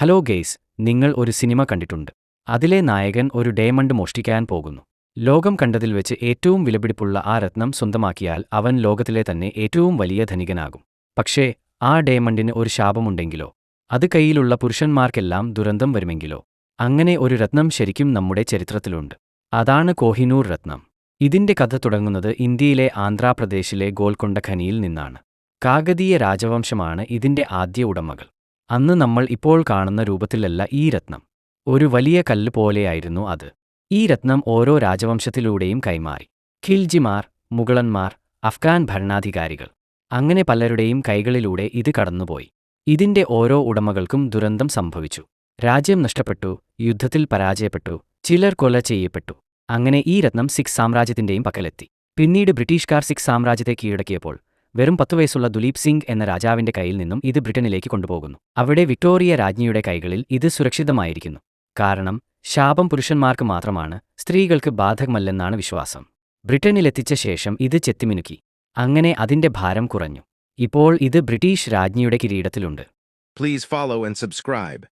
Hello guys നിങ്ങൾ ഒരു cinema കണ്ടിട്ടുണ്ട്. അതിലെ നായകൻ ഒരു ഡയമണ്ട് മോഷ്ടിക്കാൻ പോകുന്നു. ലോകം കണ്ടതിൽ വെച്ച് ഏറ്റവും വിലപിടിപ്പുള്ള ആ രത്നം സ്വന്തമാക്കിയാൽ അവൻ ലോകത്തിലെ തന്നെ ഏറ്റവും വലിയ ധനികനാകും. പക്ഷേ ആ ഡയമണ്ടിന് ഒരു ശാപമുണ്ടെങ്കിലോ? അത് കയ്യിലുള്ള പുരുഷന്മാർക്കെല്ലാം ദുരന്തം വരുമെങ്കിലോ? അങ്ങനെ ഒരു രത്നം ശരിക്കും നമ്മുടെ ചരിത്രത്തിലുണ്ട്. അതാണ് കോഹിനൂർ രത്നം. ഇതിന്റെ കഥ തുടങ്ങുന്നത് ഇന്ത്യയിലെ ആന്ധ്രാപ്രദേശിലെ ഗോൽക്കൊണ്ട ഖനിയിൽ നിന്നാണ്. കാകതീയ രാജവംശമാണ് ഇതിന്റെ ആദ്യ ഉടമകൾ. അന്ന് നമ്മൾ ഇപ്പോൾ കാണുന്ന രൂപത്തിലല്ല ഈ രത്നം. ഒരു വലിയ കല്ല് പോലെയായിരുന്നു അത്. ഈ രത്നം ഓരോ രാജവംശത്തിലൂടെയും കൈമാറി. ഖിൽജിമാർ മുഗളന്മാർ അഫ്ഗാൻ ഭരണാധികാരികൾ. അങ്ങനെ പലരുടെയും കൈകളിലൂടെ ഇത് കടന്നുപോയി. ഇതിന്റെ ഓരോ ഉടമകൾക്കും ദുരന്തം സംഭവിച്ചു. രാജ്യം നഷ്ടപ്പെട്ടു യുദ്ധത്തിൽ പരാജയപ്പെട്ടു ചിലർ കൊല ചെയ്യപ്പെട്ടു. അങ്ങനെ ഈ രത്നം സിഖ് സാമ്രാജ്യത്തിന്റെയും പക്കലെത്തി. പിന്നീട് ബ്രിട്ടീഷുകാർ സിഖ് സാമ്രാജ്യത്തെ കീഴടക്കിയപ്പോൾ വെറും പത്തു വയസ്സുള്ള ദുലീപ് സിംഗ് എന്ന രാജാവിന്റെ കയ്യിൽ നിന്നും ഇത് ബ്രിട്ടനിലേക്ക് കൊണ്ടുപോകുന്നു. അവിടെ വിക്ടോറിയ രാജ്ഞിയുടെ കൈകളിൽ ഇത് സുരക്ഷിതമായിരിക്കുന്നു. കാരണം ശാപം പുരുഷന്മാർക്ക് മാത്രമാണ് സ്ത്രീകൾക്ക് ബാധകമല്ലെന്നാണ് വിശ്വാസം. ബ്രിട്ടനിലെത്തിച്ച ശേഷം ഇത് ചെത്തിമിനുക്കി. അങ്ങനെ അതിന്റെ ഭാരം കുറഞ്ഞു. ഇപ്പോൾ ഇത് ബ്രിട്ടീഷ് രാജ്ഞിയുടെ കിരീടത്തിലുണ്ട്. Please follow and subscribe.